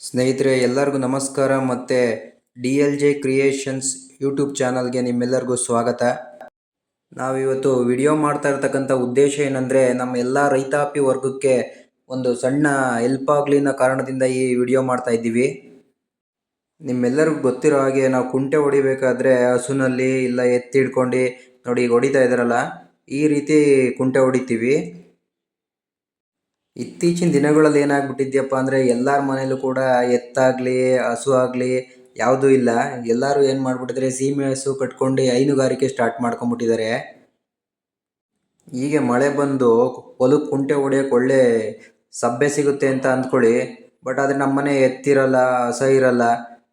ಸ್ನೇಹಿತರೆ, ಎಲ್ಲರಿಗೂ ನಮಸ್ಕಾರ. ಮತ್ತು D L J creations YouTube ಚಾನಲ್ಗೆ ನಿಮ್ಮೆಲ್ಲರಿಗೂ ಸ್ವಾಗತ. ನಾವಿವತ್ತು ವಿಡಿಯೋ ಮಾಡ್ತಾ ಇರ್ತಕ್ಕಂಥ ಉದ್ದೇಶ ಏನಂದರೆ, ನಮ್ಮ ಎಲ್ಲ ರೈತಾಪಿ ವರ್ಗಕ್ಕೆ ಒಂದು ಸಣ್ಣ ಹೆಲ್ಪ್ ಆಗಲಿ ಅನ್ನೋ ಕಾರಣದಿಂದ ಈ ವಿಡಿಯೋ ಮಾಡ್ತಾ ಇದ್ದೀವಿ. ನಿಮ್ಮೆಲ್ಲರಿಗೂ ಗೊತ್ತಿರೋ ಹಾಗೆ ನಾವು ಕುಂಟೆ ಹೊಡಿಬೇಕಾದ್ರೆ ಹಸುನಲ್ಲಿ ಇಲ್ಲ ಎತ್ತಿ ಹಿಡ್ಕೊಂಡು ನೋಡಿ ಈಗ ಹೊಡಿತಾ ಇದ್ದಾರಲ್ಲ, ಈ ರೀತಿ ಕುಂಟೆ ಹೊಡಿತೀವಿ. ಇತ್ತೀಚಿನ ದಿನಗಳಲ್ಲಿ ಏನಾಗ್ಬಿಟ್ಟಿದ್ಯಪ್ಪ ಅಂದರೆ ಎಲ್ಲರ ಮನೇಲೂ ಕೂಡ ಎತ್ತಾಗಲಿ, ಹಸು ಆಗಲಿ ಯಾವುದೂ ಇಲ್ಲ. ಎಲ್ಲರೂ ಏನು ಮಾಡಿಬಿಟ್ಟಿದ್ರೆ, ಸೀಮೆ ಹಸು ಕಟ್ಕೊಂಡು ಹೈನುಗಾರಿಕೆ ಸ್ಟಾರ್ಟ್ ಮಾಡ್ಕೊಂಬಿಟ್ಟಿದ್ದಾರೆ ಹೀಗೆ ಮಳೆ ಬಂದು ಹೊಲಕ್ಕೆ ಕುಂಟೆ ಹೊಡೆಯೋಕೆ ಒಳ್ಳೆ ಸಬ್ಬೆ ಸಿಗುತ್ತೆ ಅಂತ ಅಂದ್ಕೊಳ್ಳಿ. ಬಟ್ ಆದರೆ ನಮ್ಮ ಮನೆ ಎತ್ತಿರಲ್ಲ, ಹಸ ಇರಲ್ಲ.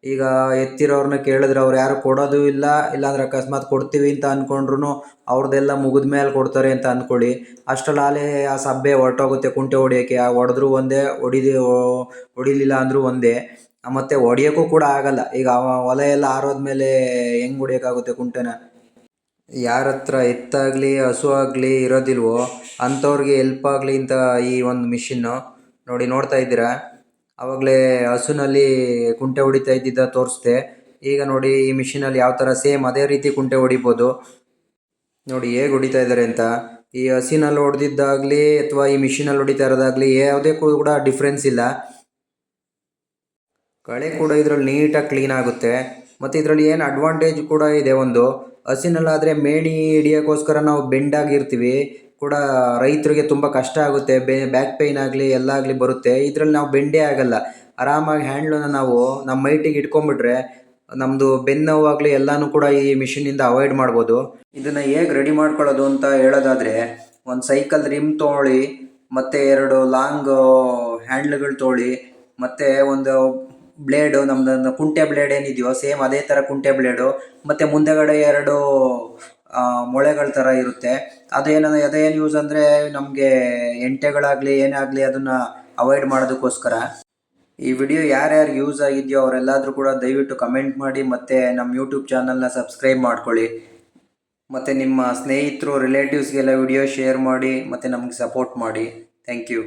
ಈಗ ಎತ್ತಿರೋರನ್ನ ಕೇಳಿದ್ರೆ ಅವ್ರು ಯಾರು ಕೊಡೋದು ಇಲ್ಲ, ಇಲ್ಲಾಂದ್ರೆ ಅಕಸ್ಮಾತ್ ಕೊಡ್ತೀವಿ ಅಂತ ಅಂದ್ಕೊಂಡ್ರು ಅವ್ರದ್ದೆಲ್ಲ ಮುಗಿದ ಮೇಲೆ ಕೊಡ್ತಾರೆ ಅಂತ ಅಂದ್ಕೊಳ್ಳಿ ಅಷ್ಟರಲ್ಲಿ ಆಲೇ ಆ ಸಬ್ಬೆ ಹೊರಟೋಗುತ್ತೆ ಕುಂಟೆ ಹೊಡಿಯೋಕ್ಕೆ. ಹೊಡೆದ್ರು ಒಂದೇ, ಹೊಡಿದಿ ಹೊಡಿಲಿಲ್ಲ ಅಂದರೂ ಒಂದೇ. ಮತ್ತು ಹೊಡಿಯೋಕ್ಕೂ ಕೂಡ ಆಗಲ್ಲ. ಈಗ ಹೊಲ ಎಲ್ಲ ಆರೋದ್ಮೇಲೆ ಹೆಂಗೆ ಹೊಡಿಯೋಕ್ಕಾಗುತ್ತೆ ಕುಂಟೆನ? ಯಾರ ಹತ್ರ ಎತ್ತಾಗಲಿ, ಹಸು ಆಗಲಿ ಇರೋದಿಲ್ವೋ, ಅಂಥವ್ರಿಗೆ ಹೆಲ್ಪ್ ಆಗಲಿ ಅಂತ ಈ ಒಂದು ಮಿಷಿನ್ನು ನೋಡಿ ನೋಡ್ತಾ ಇದ್ದೀರಾ? ಆವಾಗಲೇ ಹಸುನಲ್ಲಿ ಕುಂಟೆ ಹೊಡಿತಾ ಇದ್ದಿದ್ದ ತೋರಿಸ್ದೆ. ಈಗ ನೋಡಿ ಈ ಮಿಷಿನಲ್ಲಿ ಯಾವ ಥರ ಸೇಮ್ ಅದೇ ರೀತಿ ಕುಂಟೆ ಹೊಡಿಬೋದು. ನೋಡಿ ಹೇಗೆ ಹೊಡಿತಾ ಇದ್ದಾರೆ ಅಂತ. ಈ ಹಸಿನಲ್ಲಿ ಹೊಡೆದಿದ್ದಾಗಲಿ ಅಥವಾ ಈ ಮಿಷಿನಲ್ಲಿ ಹೊಡಿತಾ ಇರೋದಾಗಲಿ ಯಾವುದೇ ಕೂಡ ಡಿಫ್ರೆನ್ಸ್ ಇಲ್ಲ. ಕಳೆ ಕೂಡ ಇದರಲ್ಲಿ ನೀಟಾಗಿ ಕ್ಲೀನ್ ಆಗುತ್ತೆ. ಮತ್ತು ಇದರಲ್ಲಿ ಏನು ಅಡ್ವಾಂಟೇಜ್ ಕೂಡ ಇದೆ ಒಂದು. ಹಸಿನಲ್ಲಾದರೆ ಮೇಣಿ ಹಿಡಿಯೋಕ್ಕೋಸ್ಕರ ನಾವು ಬೆಂಡಾಗಿರ್ತೀವಿ. ಕೂಡ ರೈತರಿಗೆ ತುಂಬ ಕಷ್ಟ ಆಗುತ್ತೆ. ಬ್ಯಾಕ್ ಪೈನ್ ಆಗಲಿ, ಎಲ್ಲ ಆಗಲಿ ಬರುತ್ತೆ. ಇದರಲ್ಲಿ ನಾವು ಬೆಂಡೇ ಆಗಲ್ಲ. ಆರಾಮಾಗಿ ಹ್ಯಾಂಡ್ಲನ್ನ ನಾವು ನಮ್ಮ ಮೈಟಿಗೆ ಇಟ್ಕೊಂಡ್ಬಿಟ್ರೆ ನಮ್ಮದು ಬೆನ್ನು ನೋವಾಗಲಿ ಎಲ್ಲನೂ ಕೂಡ ಈ ಮಿಷಿನಿಂದ ಅವಾಯ್ಡ್ ಮಾಡ್ಬೋದು. ಇದನ್ನು ಹೇಗೆ ರೆಡಿ ಮಾಡ್ಕೊಳ್ಳೋದು ಅಂತ ಹೇಳೋದಾದರೆ, ಒಂದು ಸೈಕಲ್ ರಿಮ್ ತೊಗೊಳ್ಳಿ ಮತ್ತು ಎರಡು ಲಾಂಗ್ ಹ್ಯಾಂಡ್ಲ್ಗಳು ತೊಗೊಳ್ಳಿ ಮತ್ತು ಒಂದು ಬ್ಲೇಡು ನಮ್ಮದೊಂದು ಕುಂಟೆ ಬ್ಲೇಡ್ ಏನಿದೆಯೋ ಸೇಮ್ ಅದೇ ಥರ ಕುಂಟೆ ಬ್ಲೇಡು ಮತ್ತು ಮುಂದೆಗಡೆ ಎರಡು ಮೊಳೆಗಳ ಥರ ಇರುತ್ತೆ. ಅದೇನು ಅದೇನು ಯೂಸ್ ಅಂದರೆ ನಮಗೆ ಎಂಟೆಗಳಾಗಲಿ ಏನೇ ಆಗಲಿ ಅದನ್ನು ಅವಾಯ್ಡ್ ಮಾಡೋದಕ್ಕೋಸ್ಕರ. ಈ ವಿಡಿಯೋ ಯಾರ್ಯಾರು ಯೂಸ್ ಆಗಿದೆಯೋ ಅವರೆಲ್ಲಾದರೂ ಕೂಡ ದಯವಿಟ್ಟು ಕಮೆಂಟ್ ಮಾಡಿ ಮತ್ತು ನಮ್ಮ ಯೂಟ್ಯೂಬ್ ಚಾನಲ್ನ ಸಬ್ಸ್ಕ್ರೈಬ್ ಮಾಡ್ಕೊಳ್ಳಿ. ಮತ್ತು ನಿಮ್ಮ ಸ್ನೇಹಿತರು ರಿಲೇಟಿವ್ಸ್ಗೆಲ್ಲ ವಿಡಿಯೋ ಶೇರ್ ಮಾಡಿ ಮತ್ತು ನಮಗೆ ಸಪೋರ್ಟ್ ಮಾಡಿ. Thank you